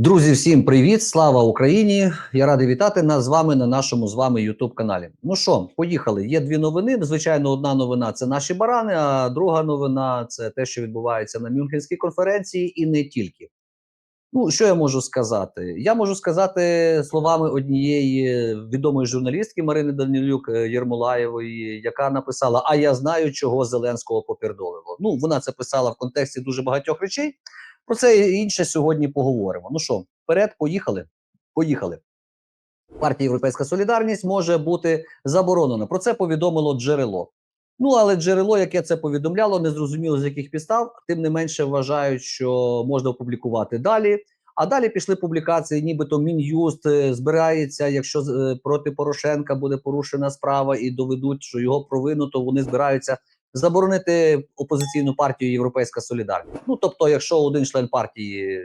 Друзі, всім привіт! Слава Україні! Я радий вітати нас з вами на нашому з вами youtube каналі. Ну що, поїхали. Є дві новини. Звичайно, одна новина це наші барани, а друга новина це те, що відбувається на Мюнхенській конференції, і не тільки. Ну, що я можу сказати? Я можу сказати словами однієї відомої журналістки Марини Данилюк е, Єрмолаєвої, яка написала: А я знаю, чого Зеленського попередолило. Ну, вона це писала в контексті дуже багатьох речей. Про це інше сьогодні поговоримо. Ну що, вперед, поїхали? Поїхали. Партія Європейська Солідарність може бути заборонена. Про це повідомило джерело. Ну, але джерело, яке це повідомляло, не зрозуміло з яких підстав, тим не менше вважають, що можна опублікувати далі. А далі пішли публікації, нібито мін'юст е, збирається, якщо е, проти Порошенка буде порушена справа і доведуть, що його провину, то вони збираються заборонити опозиційну партію Європейська Солідарність. Ну тобто, якщо один член партії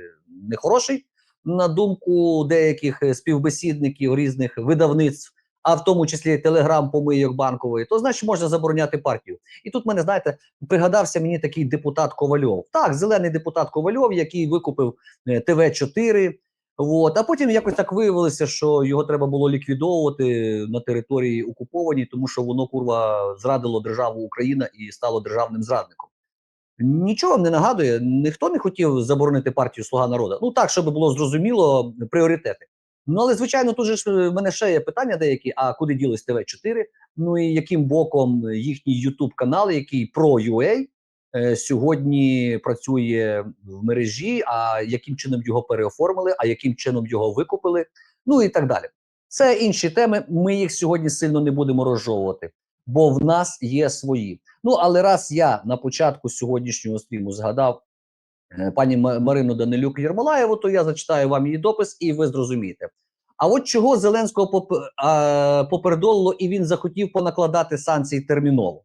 не хороший, на думку деяких співбесідників різних видавництв, а в тому числі телеграм помийок банкової, то значить можна забороняти партію. І тут мене знаєте, пригадався мені такий депутат Ковальов. Так, зелений депутат Ковальов, який викупив е, ТВ 4 От, а потім якось так виявилося, що його треба було ліквідовувати на території окупованій, тому що воно курва зрадило державу Україна і стало державним зрадником. Нічого вам не нагадує, ніхто не хотів заборонити партію Слуга народу. Ну так, щоб було зрозуміло пріоритети. Ну але звичайно, тут же ж е, в мене ще є питання деякі: а куди ділись ТВ 4 Ну і яким боком їхній Ютуб канал, який про UA, сьогодні працює в мережі, а яким чином його переоформили, а яким чином його викупили, ну і так далі. Це інші теми. Ми їх сьогодні сильно не будемо розжовувати, бо в нас є свої. Ну але раз я на початку сьогоднішнього стріму згадав е, пані Марину Данилюк Єрмолаєву, то я зачитаю вам її допис, і ви зрозумієте. А от чого Зеленського поп, а, попередолило, і він захотів понакладати санкції терміново.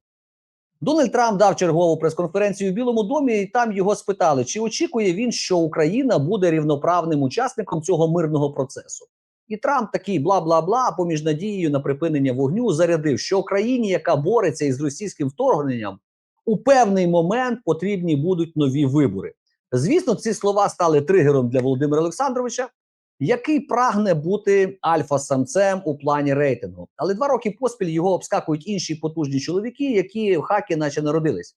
Дональд Трамп дав чергову прес-конференцію в Білому домі, і там його спитали, чи очікує він, що Україна буде рівноправним учасником цього мирного процесу. І Трамп такий бла бла бла, поміж надією на припинення вогню зарядив, що Україні, яка бореться із російським вторгненням, у певний момент потрібні будуть нові вибори. Звісно, ці слова стали тригером для Володимира Олександровича, який прагне бути альфа-самцем у плані рейтингу. Але два роки поспіль його обскакують інші потужні чоловіки, які в хакі, наче народились.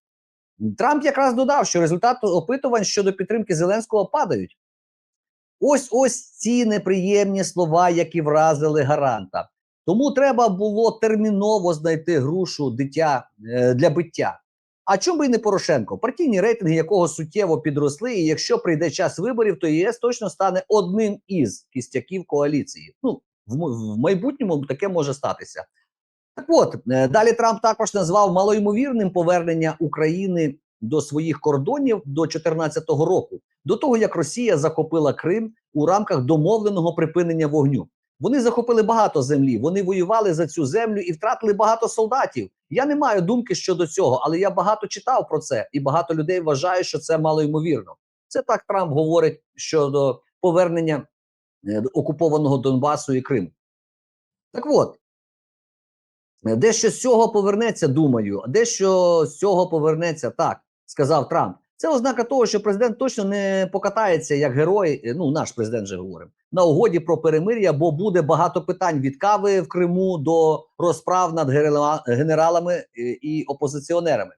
Трамп якраз додав, що результати опитувань щодо підтримки Зеленського падають. Ось ось ці неприємні слова, які вразили гаранта. Тому треба було терміново знайти грушу дитя е, для биття. А чому і не Порошенко? Партійні рейтинги якого суттєво підросли, і якщо прийде час виборів, то ЄС точно стане одним із кістяків коаліції. Ну в, в майбутньому таке може статися. Так от е, далі Трамп також назвав малоймовірним повернення України до своїх кордонів до 2014 року, до того як Росія захопила Крим у рамках домовленого припинення вогню. Вони захопили багато землі, вони воювали за цю землю і втратили багато солдатів. Я не маю думки щодо цього, але я багато читав про це, і багато людей вважають, що це малоймовірно. Це так Трамп говорить щодо повернення е, окупованого Донбасу і Криму. Так от, дещо з цього повернеться, думаю, дещо з цього повернеться так, сказав Трамп. Це ознака того, що президент точно не покатається як герой. Ну, наш президент вже говорив на угоді про перемир'я, бо буде багато питань від кави в Криму до розправ над генералами і опозиціонерами.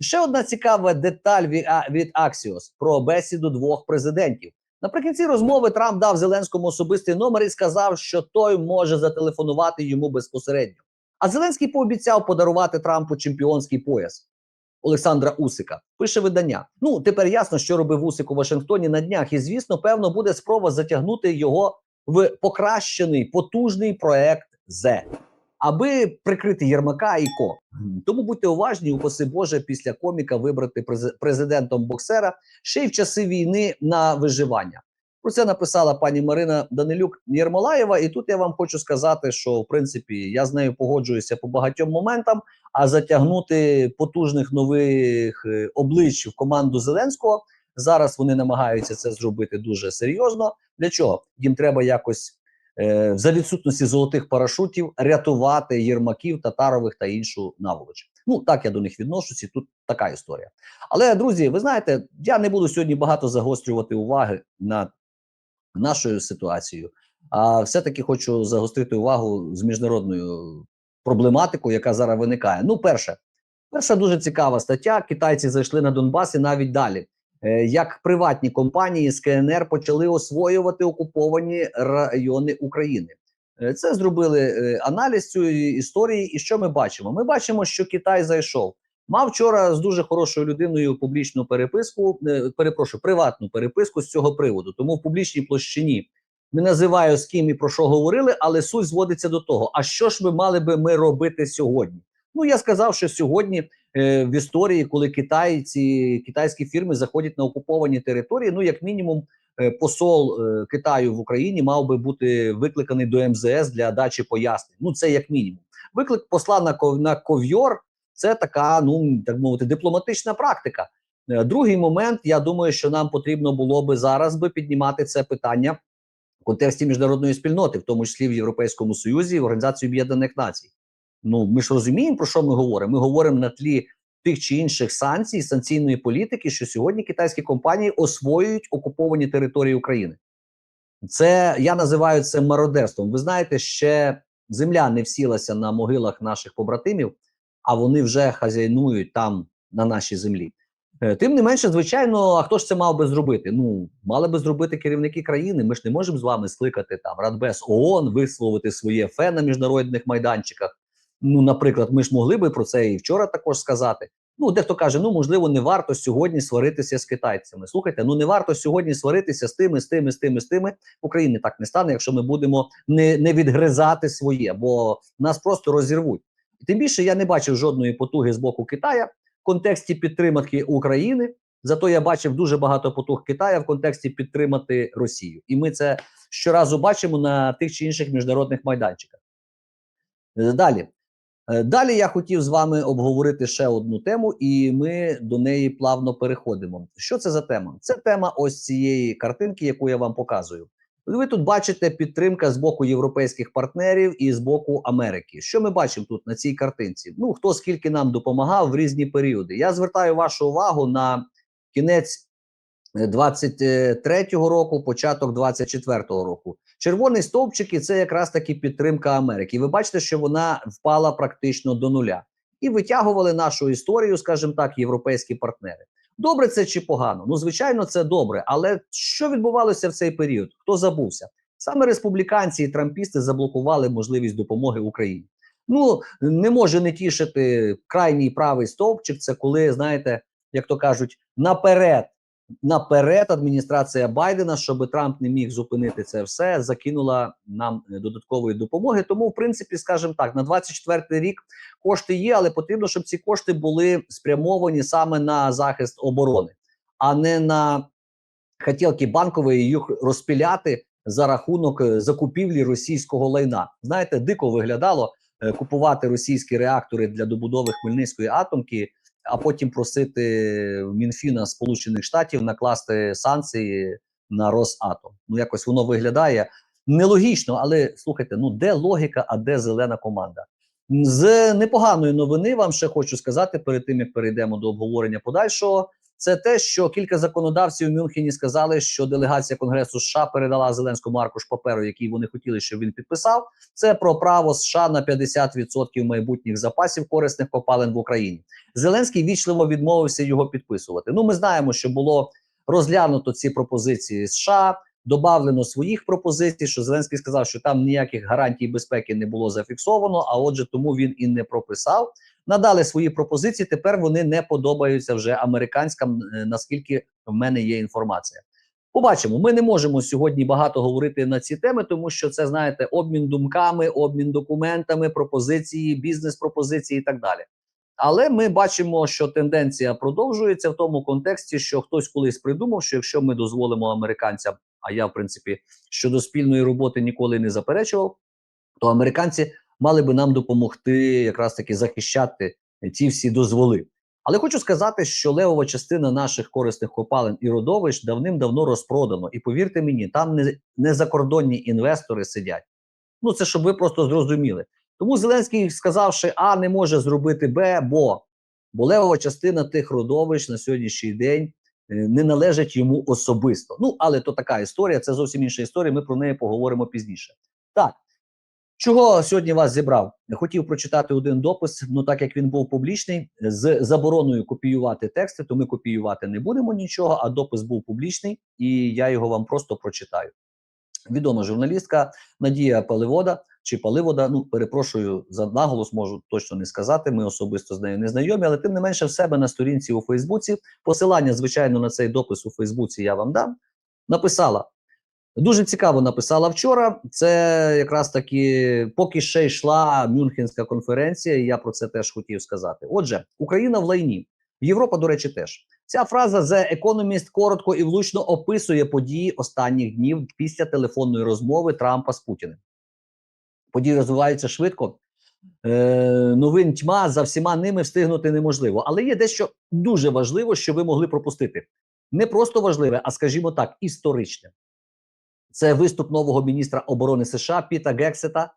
Ще одна цікава деталь від, а- від Axios про бесіду двох президентів. Наприкінці розмови Трамп дав Зеленському особистий номер і сказав, що той може зателефонувати йому безпосередньо. А Зеленський пообіцяв подарувати Трампу чемпіонський пояс. Олександра Усика пише видання. Ну тепер ясно, що робив Усик у Вашингтоні на днях, і звісно, певно, буде спроба затягнути його в покращений потужний проект З, аби прикрити Єрмака і ко. Тому будьте уважні, упаси Боже, після коміка вибрати през- президентом боксера ще й в часи війни на виживання. Про це написала пані Марина Данилюк Єрмолаєва. І тут я вам хочу сказати, що в принципі я з нею погоджуюся по багатьом моментам. А затягнути потужних нових е, облич в команду Зеленського зараз вони намагаються це зробити дуже серйозно. Для чого їм треба якось е, за відсутності золотих парашутів рятувати єрмаків, татарових та іншу наволоч. Ну так я до них відношусь, і тут така історія. Але друзі, ви знаєте, я не буду сьогодні багато загострювати уваги на нашою ситуацією. А все-таки хочу загострити увагу з міжнародною проблематикою, яка зараз виникає. Ну, перше, перша дуже цікава стаття. Китайці зайшли на Донбас і навіть далі. Е, Як приватні компанії з КНР почали освоювати окуповані райони України. Е, Це зробили е, аналіз цієї історії. І що ми бачимо? Ми бачимо, що Китай зайшов. Мав вчора з дуже хорошою людиною публічну переписку. е, Перепрошую, приватну переписку з цього приводу. Тому в публічній площині не називаю з ким і про що говорили, але суть зводиться до того: а що ж ми мали би ми робити сьогодні? Ну я сказав, що сьогодні е, в історії, коли китайці, китайські фірми заходять на окуповані території, ну як мінімум. е, Посол е, Китаю в Україні мав би бути викликаний до МЗС для дачі пояснень. Ну це як мінімум. Виклик посла на ков- на ковйор це така, ну так мовити, дипломатична практика. Е, Другий момент, я думаю, що нам потрібно було би зараз би піднімати це питання в контексті міжнародної спільноти, в тому числі в Європейському Союзі і в Організації Об'єднаних Націй. Ну ми ж розуміємо, про що ми говоримо. Ми говоримо на тлі тих чи інших санкцій, санкційної політики, що сьогодні китайські компанії освоюють окуповані території України. Це я називаю це мародерством. Ви знаєте, ще земля не всілася на могилах наших побратимів, а вони вже хазяйнують там на нашій землі. Е, Тим не менше, звичайно, а хто ж це мав би зробити? Ну, мали би зробити керівники країни. Ми ж не можемо з вами скликати там Радбез ООН, висловити своє фе на міжнародних майданчиках. Ну, наприклад, ми ж могли би про це і вчора також сказати. Ну, дехто каже, ну можливо, не варто сьогодні сваритися з китайцями. Слухайте, ну не варто сьогодні сваритися з тими, з тими, з тими, з тими. В Україні так не стане, якщо ми будемо не, не відгризати своє, бо нас просто розірвуть. Тим більше я не бачив жодної потуги з боку Китая в контексті підтримки України. Зато я бачив дуже багато потуг Китая в контексті підтримати Росію, і ми це щоразу бачимо на тих чи інших міжнародних майданчиках. Е, Далі. Е, Далі я хотів з вами обговорити ще одну тему, і ми до неї плавно переходимо. Що це за тема? Це тема ось цієї картинки, яку я вам показую. Ви тут бачите підтримка з боку європейських партнерів і з боку Америки. Що ми бачимо тут на цій картинці? Ну хто скільки нам допомагав в різні періоди? Я звертаю вашу увагу на кінець 23-го року, початок 24-го року. Червоні стовпчики це якраз таки підтримка Америки. Ви бачите, що вона впала практично до нуля. І витягували нашу історію, скажімо так, європейські партнери. Добре це чи погано? Ну, звичайно, це добре. Але що відбувалося в цей період? Хто забувся? Саме республіканці і трампісти заблокували можливість допомоги Україні. Ну не може не тішити крайній правий стовпчик. Це коли знаєте, як то кажуть, наперед наперед адміністрація Байдена, щоб Трамп не міг зупинити це все, закинула нам е, додаткової допомоги. Тому, в принципі, скажімо так, на 24 рік кошти є, але потрібно, щоб ці кошти були спрямовані саме на захист оборони, а не на хотілки банкової їх розпіляти за рахунок е, закупівлі російського лайна. Знаєте, дико виглядало е, купувати російські реактори для добудови Хмельницької атомки а потім просити Мінфіна Сполучених Штатів накласти санкції на Росатом. Ну якось воно виглядає нелогічно, але слухайте, ну де логіка, а де зелена команда? З непоганої новини вам ще хочу сказати перед тим, як перейдемо до обговорення подальшого. Це те, що кілька законодавців в Мюнхені сказали, що делегація Конгресу США передала Зеленському аркуш паперу, який вони хотіли, щоб він підписав. Це про право США на 50% майбутніх запасів корисних копалин в Україні. Зеленський вічливо відмовився його підписувати. Ну, ми знаємо, що було розглянуто ці пропозиції США, добавлено своїх пропозицій. Що Зеленський сказав, що там ніяких гарантій безпеки не було зафіксовано. А отже, тому він і не прописав. Надали свої пропозиції. Тепер вони не подобаються вже американським, е, наскільки в мене є інформація. Побачимо, ми не можемо сьогодні багато говорити на ці теми, тому що це знаєте обмін думками, обмін документами, пропозиції, бізнес-пропозиції і так далі. Але ми бачимо, що тенденція продовжується в тому контексті, що хтось колись придумав, що якщо ми дозволимо американцям, а я в принципі щодо спільної роботи ніколи не заперечував, то американці мали би нам допомогти якраз таки захищати ці всі дозволи. Але хочу сказати, що левова частина наших корисних копалин і родовищ давним-давно розпродано. І повірте мені, там не, не закордонні інвестори сидять. Ну це щоб ви просто зрозуміли. Тому Зеленський, сказавши, А не може зробити Б, бо бо левова частина тих родовищ на сьогоднішній день е, не належать йому особисто. Ну, але то така історія, це зовсім інша історія. Ми про неї поговоримо пізніше. Так. Чого сьогодні вас зібрав? Хотів прочитати один допис. Ну так як він був публічний, з забороною копіювати тексти, то ми копіювати не будемо нічого. А допис був публічний, і я його вам просто прочитаю. Відома журналістка Надія Паливода чи Паливода. Ну перепрошую за наголос, можу точно не сказати. Ми особисто з нею не знайомі, але тим не менше в себе на сторінці у Фейсбуці. Посилання, звичайно, на цей допис у Фейсбуці я вам дам. Написала Дуже цікаво написала вчора. Це якраз таки, поки ще йшла Мюнхенська конференція, і я про це теж хотів сказати. Отже, Україна в лайні, Європа, до речі, теж ця фраза The Economist коротко і влучно описує події останніх днів після телефонної розмови Трампа з Путіним. Події розвиваються швидко. Е, новин тьма за всіма ними встигнути неможливо. Але є дещо дуже важливо, що ви могли пропустити. Не просто важливе, а скажімо так, історичне. Це виступ нового міністра оборони США Піта Гексета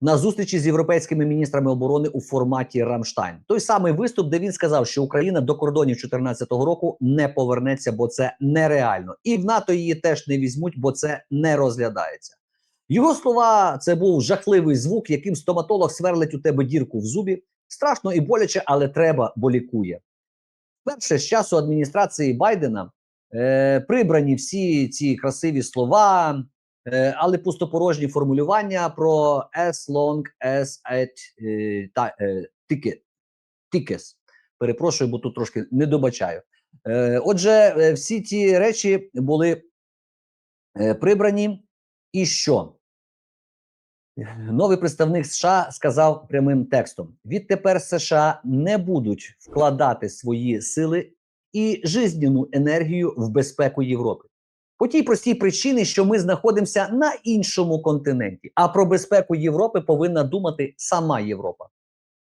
на зустрічі з європейськими міністрами оборони у форматі Рамштайн. Той самий виступ, де він сказав, що Україна до кордонів 2014 року не повернеться, бо це нереально, і в НАТО її теж не візьмуть, бо це не розглядається. Його слова це був жахливий звук, яким стоматолог сверлить у тебе дірку в зубі. Страшно і боляче, але треба, бо лікує. Перше з часу адміністрації Байдена е, прибрані всі ці красиві слова, е, але пустопорожні формулювання про as long as е, та, е, tickets. Перепрошую, бо тут трошки не добачаю. Отже, всі ці речі були прибрані. І що? Новий представник США сказав прямим текстом: відтепер США не будуть вкладати свої сили і жизненну енергію в безпеку Європи. По тій простій причині, що ми знаходимося на іншому континенті, а про безпеку Європи повинна думати сама Європа.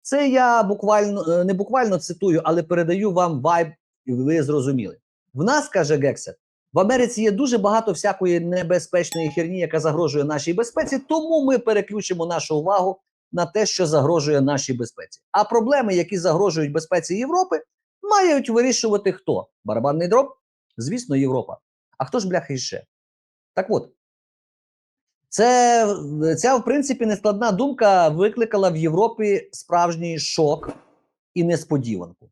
Це я буквально е, не буквально цитую, але передаю вам вайб, і ви зрозуміли. В нас каже Гексет, в Америці є дуже багато всякої небезпечної херні, яка загрожує нашій безпеці, тому ми переключимо нашу увагу на те, що загрожує нашій безпеці. А проблеми, які загрожують безпеці Європи, мають вирішувати хто? Барабанний дроб? Звісно, Європа. А хто ж бляха іще? Так от, це, ця, в принципі, нескладна думка викликала в Європі справжній шок і несподіванку.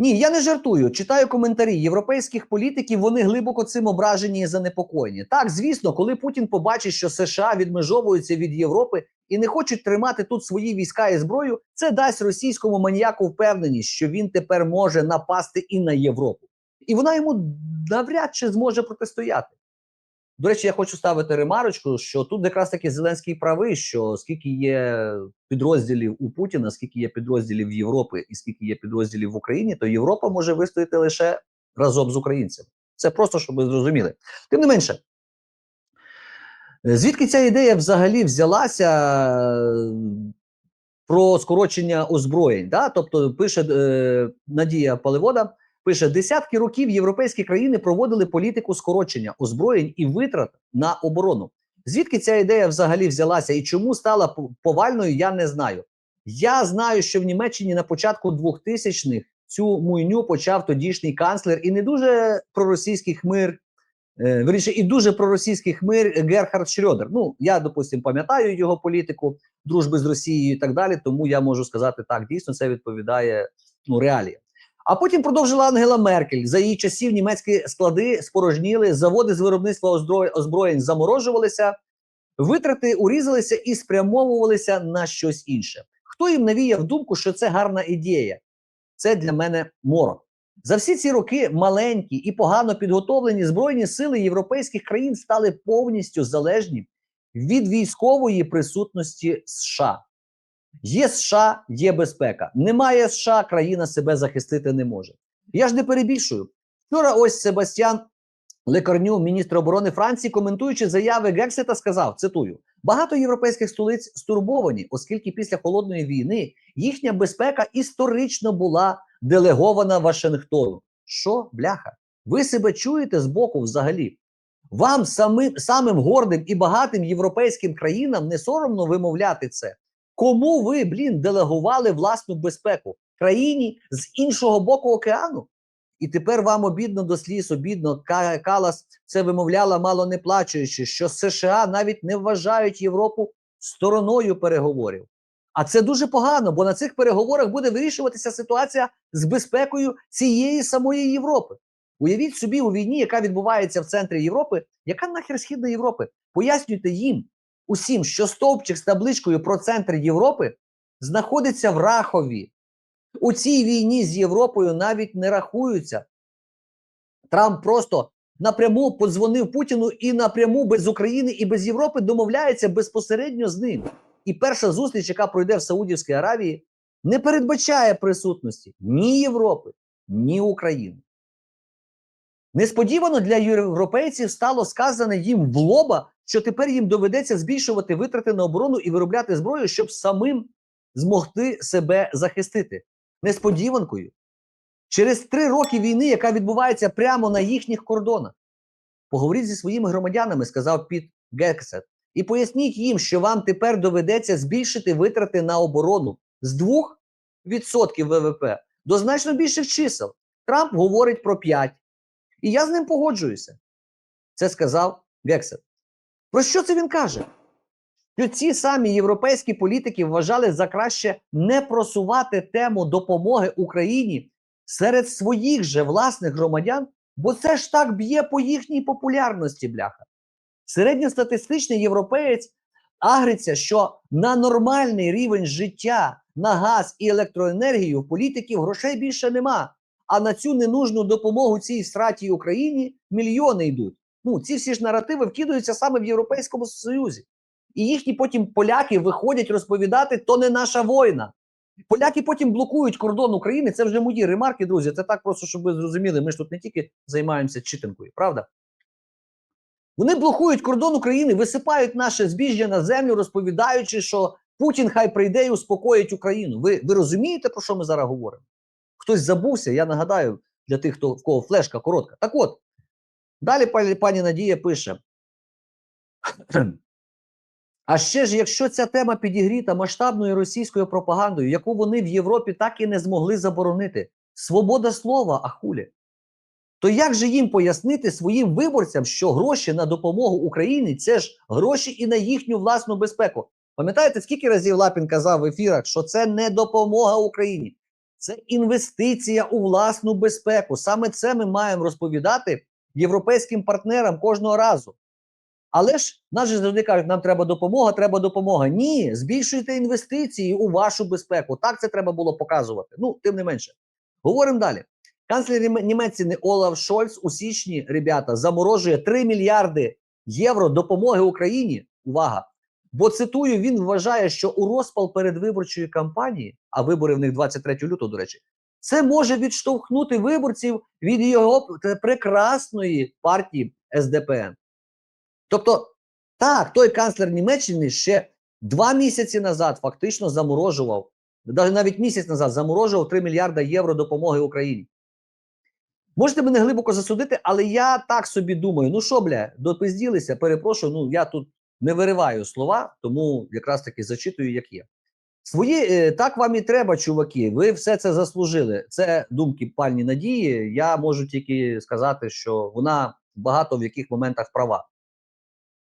Ні, я не жартую. Читаю коментарі європейських політиків. Вони глибоко цим ображені і занепокоєні. Так, звісно, коли Путін побачить, що США відмежовуються від Європи і не хочуть тримати тут свої війська і зброю, це дасть російському маніяку впевненість, що він тепер може напасти і на Європу, і вона йому навряд чи зможе протистояти. До речі, я хочу ставити ремарочку, що тут якраз таки Зеленський правий, що скільки є підрозділів у Путіна, скільки є підрозділів Європи і скільки є підрозділів в Україні, то Європа може вистояти лише разом з українцями. Це просто щоб ви зрозуміли. Тим не менше, звідки ця ідея взагалі взялася е, про скорочення озброєнь? Да? Тобто, пише е, Надія Паливода. Пише, десятки років європейські країни проводили політику скорочення озброєнь і витрат на оборону. Звідки ця ідея взагалі взялася і чому стала повальною, я не знаю. Я знаю, що в Німеччині на початку 2000-х цю муйню почав тодішній канцлер і не дуже проросійський хмир, е, верніше, і дуже проросійський хмир Герхард Шрёдер. Ну, я, допустим, пам'ятаю його політику дружби з Росією і так далі, тому я можу сказати так, дійсно це відповідає ну, реаліям. А потім продовжила Ангела Меркель. За її часів німецькі склади спорожніли, заводи з виробництва озброєнь заморожувалися, витрати урізалися і спрямовувалися на щось інше. Хто їм навіяв думку, що це гарна ідея? Це для мене морок. За всі ці роки маленькі і погано підготовлені збройні сили європейських країн стали повністю залежні від військової присутності США. Є США, є безпека. Немає США, країна себе захистити не може. Я ж не перебільшую. Вчора ось Себастьян Лекарню, міністр оборони Франції, коментуючи заяви Гексета, сказав: цитую: багато європейських столиць стурбовані, оскільки після холодної війни їхня безпека історично була делегована Вашингтону. Що, бляха? Ви себе чуєте з боку взагалі? Вам самим самим гордим і багатим європейським країнам не соромно вимовляти це. Кому ви, блін, делегували власну безпеку країні з іншого боку океану? І тепер вам обідно до сліз, обідно. Калас це вимовляла мало не плачучи, що США навіть не вважають Європу стороною переговорів. А це дуже погано, бо на цих переговорах буде вирішуватися ситуація з безпекою цієї самої Європи. Уявіть собі у війні, яка відбувається в центрі Європи, яка нахер східна Європи? Пояснюйте їм усім, що стовпчик з табличкою про центр Європи знаходиться в Рахові. У цій війні з Європою навіть не рахуються. Трамп просто напряму подзвонив Путіну і напряму без України і без Європи домовляється безпосередньо з ним. І перша зустріч, яка пройде в Саудівській Аравії, не передбачає присутності ні Європи, ні України. Несподівано для європейців стало сказане їм в лоба, що тепер їм доведеться збільшувати витрати на оборону і виробляти зброю, щоб самим змогти себе захистити. Несподіванкою. Через три роки війни, яка відбувається прямо на їхніх кордонах. Поговоріть зі своїми громадянами, сказав Піт Гексет, і поясніть їм, що вам тепер доведеться збільшити витрати на оборону з 2% ВВП до значно більших чисел. Трамп говорить про 5%. І я з ним погоджуюся. Це сказав Гексет. Про що це він каже? Що ці самі європейські політики вважали за краще не просувати тему допомоги Україні серед своїх же власних громадян, бо це ж так б'є по їхній популярності, бляха. Середньостатистичний європеєць агриться, що на нормальний рівень життя, на газ і електроенергію в політиків грошей більше нема. А на цю ненужну допомогу цій страті Україні мільйони йдуть. Ну, ці всі ж наративи вкидаються саме в Європейському Союзі. І їхні потім поляки виходять розповідати, то не наша війна. Поляки потім блокують кордон України. Це вже мої ремарки, друзі. Це так просто, щоб ви зрозуміли. Ми ж тут не тільки займаємося читанкою, правда? Вони блокують кордон України, висипають наше збіжжя на землю, розповідаючи, що Путін хай прийде і успокоїть Україну. Ви, ви розумієте, про що ми зараз говоримо? Хтось забувся, я нагадаю для тих, хто в кого флешка коротка. Так от, далі пані, Надія пише. А ще ж, якщо ця тема підігріта масштабною російською пропагандою, яку вони в Європі так і не змогли заборонити, свобода слова, ахулі, то як же їм пояснити своїм виборцям, що гроші на допомогу Україні це ж гроші і на їхню власну безпеку? Пам'ятаєте, скільки разів Лапін казав в ефірах, що це не допомога Україні, це інвестиція у власну безпеку. Саме це ми маємо розповідати європейським партнерам кожного разу. Але ж нас же завжди кажуть, нам треба допомога, треба допомога. Ні, збільшуйте інвестиції у вашу безпеку. Так це треба було показувати. Ну, тим не менше. Говоримо далі. Канцлер Німеччини Олаф Шольц у січні, ребята, заморожує 3 мільярди євро допомоги Україні. Увага! Бо цитую, він вважає, що у розпал передвиборчої кампанії, а вибори в них 23 лютого, до речі, це може відштовхнути виборців від його прекрасної партії СДПН. Тобто, так, той канцлер Німеччини ще два місяці назад фактично заморожував, навіть місяць назад заморожував 3 мільярда євро допомоги Україні. Можете мене глибоко засудити, але я так собі думаю: ну що, бля, допизділися, перепрошую, ну я тут не вириваю слова, тому якраз таки зачитую, як є. Свої е, так вам і треба, чуваки. Ви все це заслужили. Це думки пальні Надії. Я можу тільки сказати, що вона багато в яких моментах права.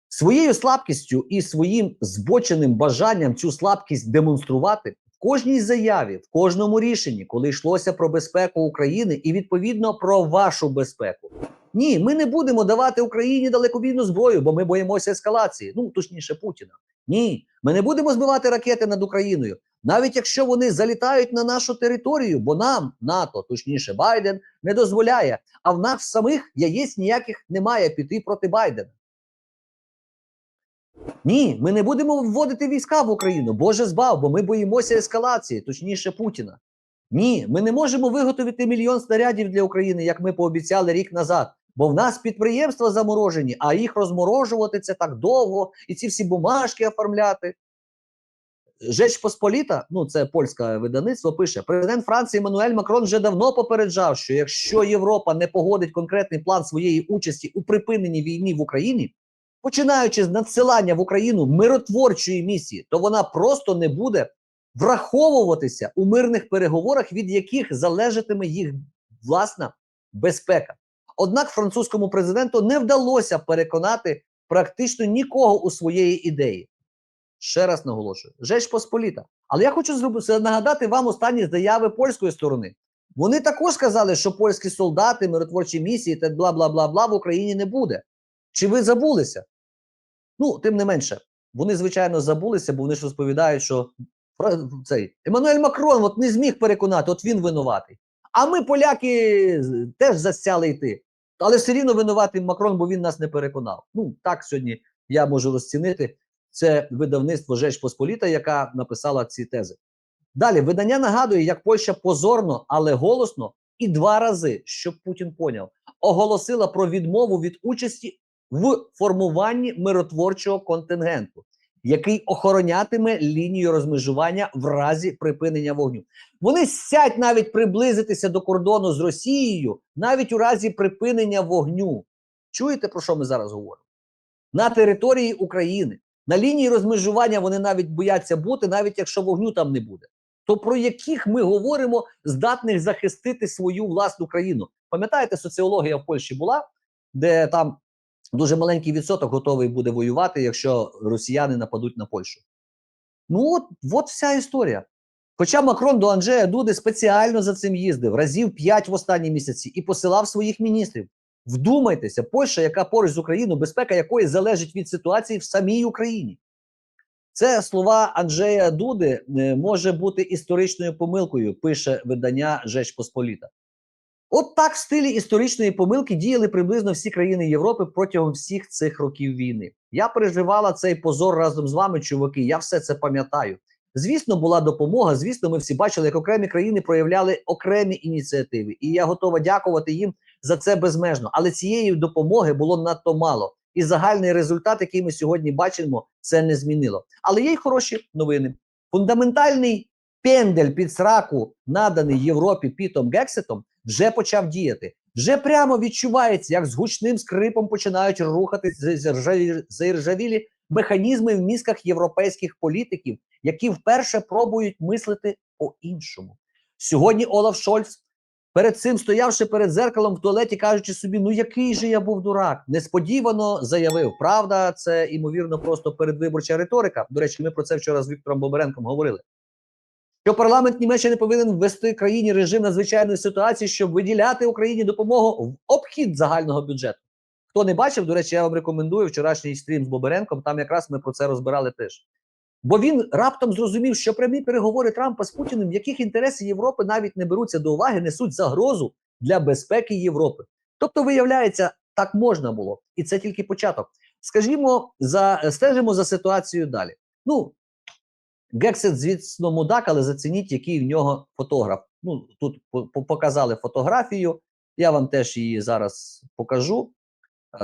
Своєю слабкістю і своїм збоченим бажанням цю слабкість демонструвати кожній заяві, в кожному рішенні, коли йшлося про безпеку України і відповідно про вашу безпеку. Ні, ми не будемо давати Україні далекобійну зброю, бо ми боїмося ескалації. Ну точніше, Путіна. Ні, ми не будемо збивати ракети над Україною, навіть якщо вони залітають на нашу територію, бо нам НАТО, точніше, Байден, не дозволяє. А в нас самих яєць ніяких немає піти проти Байдена. Ні, ми не будемо вводити війська в Україну. Боже збав, бо ми боїмося ескалації, точніше Путіна. Ні, ми не можемо виготовити мільйон снарядів для України, як ми пообіцяли рік назад. Бо в нас підприємства заморожені, а їх розморожувати це так довго, і ці всі бумажки оформляти. Жеч Посполіта, ну це польське видавництво, пише: президент Франції Еммануель Макрон вже давно попереджав, що якщо Європа не погодить конкретний план своєї участі у припиненні війни в Україні, починаючи з надсилання в Україну миротворчої місії, то вона просто не буде враховуватися у мирних переговорах, від яких залежатиме їх власна безпека. Однак французькому президенту не вдалося переконати практично нікого у своєї ідеї. Ще раз наголошую: Жеч Посполіта. Але я хочу нагадати вам останні заяви польської сторони. Вони також сказали, що польські солдати, миротворчі місії та бла бла бла бла в Україні не буде. Чи ви забулися? Ну, тим не менше, вони звичайно забулися, бо вони ж розповідають, що цей Еммануель Макрон от не зміг переконати, от він винуватий. А ми, поляки, теж засяли йти. Але все рівно винуватий Макрон, бо він нас не переконав. Ну, так сьогодні я можу розцінити. Це видавництво Жеч Посполіта, яка написала ці тези. Далі видання нагадує, як Польща позорно, але голосно і два рази, щоб Путін поняв, оголосила про відмову від участі в формуванні миротворчого контингенту, який охоронятиме лінію розмежування в разі припинення вогню. Вони сядь навіть приблизитися до кордону з Росією, навіть у разі припинення вогню. Чуєте, про що ми зараз говоримо? На території України. На лінії розмежування вони навіть бояться бути, навіть якщо вогню там не буде. То про яких ми говоримо здатних захистити свою власну країну? Пам'ятаєте, соціологія в Польщі була, де там дуже маленький відсоток готовий буде воювати, якщо росіяни нападуть на Польщу. Ну от, от вся історія. Хоча Макрон до Анджея Дуди спеціально за цим їздив разів п'ять в останні місяці і посилав своїх міністрів. Вдумайтеся, Польща, яка поруч з Україною, безпека якої залежить від ситуації в самій Україні. Це слова Анджея Дуди е, може бути історичною помилкою, пише видання Жеч Посполіта. От так в стилі історичної помилки діяли приблизно всі країни Європи протягом всіх цих років війни. Я переживала цей позор разом з вами, чуваки. Я все це пам'ятаю. Звісно, була допомога. Звісно, ми всі бачили, як окремі країни проявляли окремі ініціативи, і я готова дякувати їм за це безмежно. Але цієї допомоги було надто мало. І загальний результат, який ми сьогодні бачимо, це не змінило. Але є й хороші новини. Фундаментальний пендель під сраку, наданий Європі Пітом Гексетом, вже почав діяти. Вже прямо відчувається, як з гучним скрипом починають рухатись заіржавілі механізми в мізках європейських політиків, які вперше пробують мислити по-іншому. Сьогодні Олаф Шольц, перед цим стоявши перед зеркалом в туалеті, кажучи собі, ну який же я був дурак, несподівано заявив. Правда, це ймовірно просто передвиборча риторика. До речі, ми про це вчора з Віктором Боберенком говорили. Що парламент Німеччини повинен ввести країні режим надзвичайної ситуації, щоб виділяти Україні допомогу в обхід загального бюджету. Хто не бачив, до речі, я вам рекомендую вчорашній стрім з Боберенком. Там якраз ми про це розбирали теж. Бо він раптом зрозумів, що прямі переговори Трампа з Путіним, яких інтереси Європи навіть не беруться до уваги, несуть загрозу для безпеки Європи. Тобто, виявляється, так можна було, і це тільки початок. Скажімо, за стежимо за ситуацією далі. Ну Гексет, звісно, мудак, але зацініть, який в нього фотограф. Ну тут по- по- показали фотографію. Я вам теж її зараз покажу.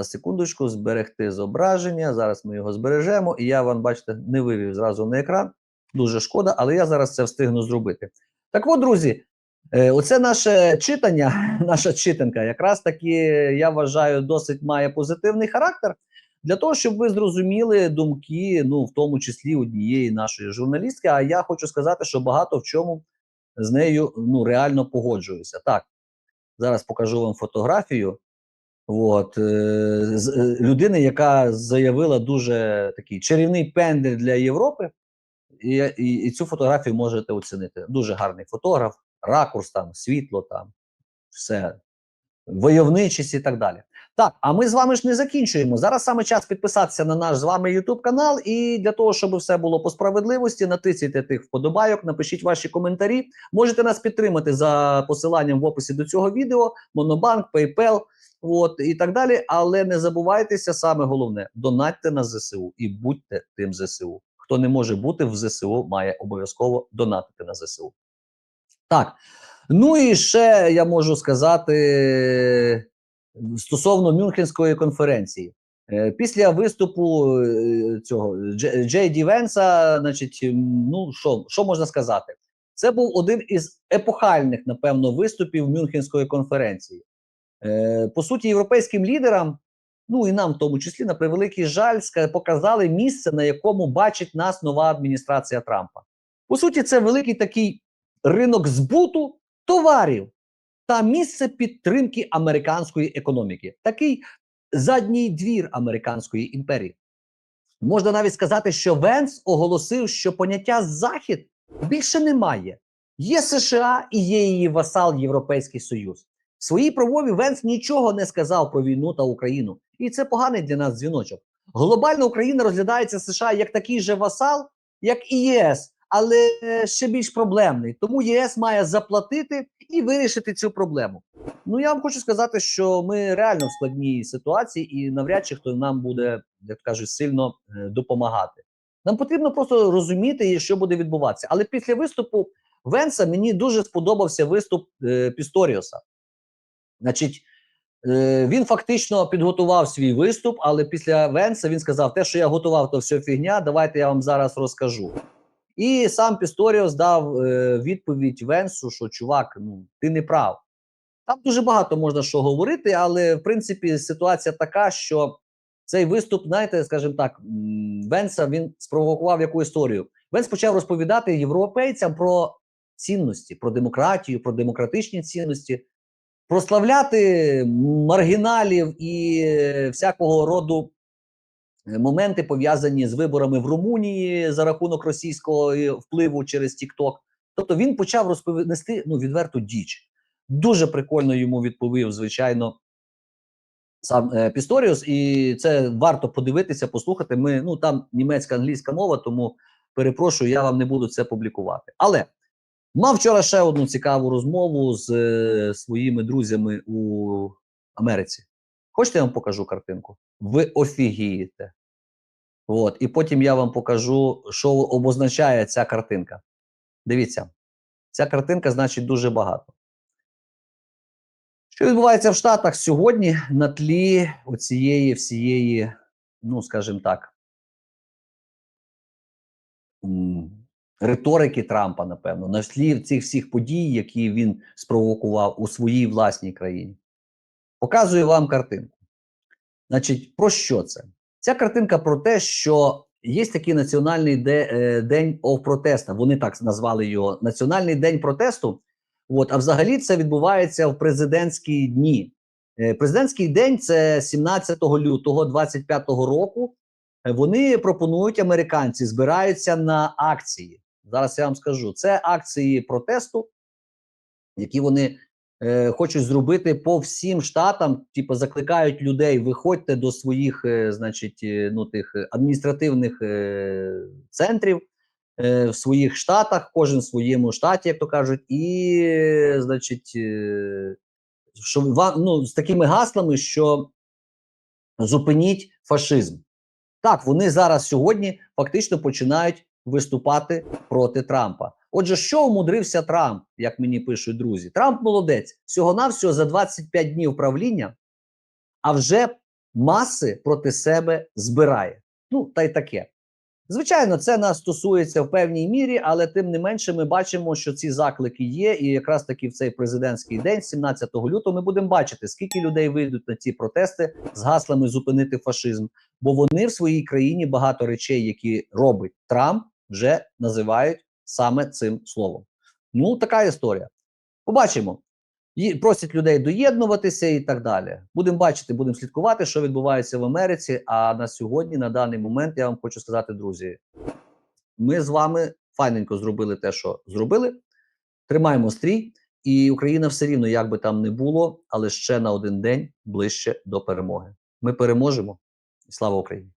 Секундочку, зберегти зображення. Зараз ми його збережемо, і я вам, бачите, не вивів зразу на екран. Дуже шкода, але я зараз це встигну зробити. Так от, друзі, е, оце наше читання, наша читанка, якраз таки, я вважаю, досить має позитивний характер. Для того, щоб ви зрозуміли думки, ну, в тому числі однієї нашої журналістки. А я хочу сказати, що багато в чому з нею ну, реально погоджуюся. Так, зараз покажу вам фотографію. От, е, з, е, людини, яка заявила дуже такий чарівний пендель для Європи, і, і, і цю фотографію можете оцінити. Дуже гарний фотограф, ракурс, там, світло, там, все, войовничість і так далі. Так, а ми з вами ж не закінчуємо. Зараз саме час підписатися на наш з вами YouTube канал. І для того, щоб все було по справедливості, натисніть тих вподобайок, напишіть ваші коментарі. Можете нас підтримати за посиланням в описі до цього відео: Монобанк, PayPal, от і так далі. Але не забувайтеся, саме головне: донатьте на ЗСУ і будьте тим ЗСУ. Хто не може бути в ЗСУ, має обов'язково донатити на ЗСУ. Так. Ну і ще я можу сказати стосовно Мюнхенської конференції. Е, Після виступу е, цього Джей Ді Венса, значить, ну що, що можна сказати? Це був один із епохальних, напевно, виступів Мюнхенської конференції. Е, По суті, європейським лідерам, ну і нам в тому числі, на превеликий жаль, показали місце, на якому бачить нас нова адміністрація Трампа. По суті, це великий такий ринок збуту товарів. Та місце підтримки американської економіки. Такий задній двір американської імперії. Можна навіть сказати, що Венс оголосив, що поняття Захід більше немає. Є США і є її васал Європейський Союз. В своїй промові Венс нічого не сказав про війну та Україну, і це поганий для нас дзвіночок. Глобально Україна розглядається США як такий же васал, як і ЄС, але е, ще більш проблемний. Тому ЄС має заплатити і вирішити цю проблему. Ну я вам хочу сказати, що ми реально в складній ситуації, і навряд чи хто нам буде, як кажуть, сильно е, допомагати. Нам потрібно просто розуміти, що буде відбуватися. Але після виступу Венса мені дуже сподобався виступ е, Пісторіоса. Значить, е, він фактично підготував свій виступ, але після Венса він сказав: те, що я готував, то все фігня. Давайте я вам зараз розкажу. І сам Пісторіос дав е, відповідь Венсу, що чувак, ну ти не прав. Там дуже багато можна що говорити, але в принципі ситуація така, що цей виступ, знаєте, скажімо так, Венса він спровокував яку історію. Венс почав розповідати європейцям про цінності, про демократію, про демократичні цінності, прославляти маргіналів і всякого роду моменти пов'язані з виборами в Румунії за рахунок російського е, впливу через TikTok. Тобто він почав розповісти ну, відверту діч. Дуже прикольно йому відповів, звичайно, сам е, Пісторіус, і це варто подивитися, послухати. Ми ну там німецька англійська мова, тому перепрошую, я вам не буду це публікувати. Але мав вчора ще одну цікаву розмову з е, своїми друзями у Америці. Хочете, я вам покажу картинку? Ви офігієте. От, і потім я вам покажу, що обозначає ця картинка. Дивіться, ця картинка значить дуже багато. Що відбувається в Штатах сьогодні на тлі оцієї всієї, ну, скажімо так, риторики Трампа, напевно, на тлі цих всіх подій, які він спровокував у своїй власній країні. Показую вам картинку. Значить, про що це? Ця картинка про те, що є такий національний де, е, день of протеста. Вони так назвали його Національний день протесту. От, а взагалі це відбувається в президентські дні. Е, Президентський день це 17 лютого 25 року. Вони пропонують американці, збираються на акції. Зараз я вам скажу. Це акції протесту, які вони е, хочуть зробити по всім штатам. Типу, закликають людей, виходьте до своїх, е, значить, е, ну тих адміністративних е, центрів е, в своїх штатах, кожен в своєму штаті, як то кажуть, і, значить, е, що ва- ну, з такими гаслами, що зупиніть фашизм. Так, вони зараз сьогодні фактично починають виступати проти Трампа. Отже, що умудрився Трамп, як мені пишуть друзі? Трамп молодець. Всього-навсього за 25 днів правління, а вже маси проти себе збирає. Ну, та й таке. Звичайно, це нас стосується в певній мірі, але тим не менше, ми бачимо, що ці заклики є. І якраз таки в цей президентський день, 17 лютого, ми будемо бачити, скільки людей вийдуть на ці протести з гаслами зупинити фашизм. Бо вони в своїй країні багато речей, які робить Трамп, вже називають саме цим словом. Ну, така історія. Побачимо. Просять людей доєднуватися і так далі. Будемо бачити, будемо слідкувати, що відбувається в Америці. А на сьогодні, на даний момент, я вам хочу сказати, друзі, ми з вами файненько зробили те, що зробили. Тримаємо стрій, і Україна все рівно, як би там не було, але ще на один день ближче до перемоги. Ми переможемо. Слава Україні!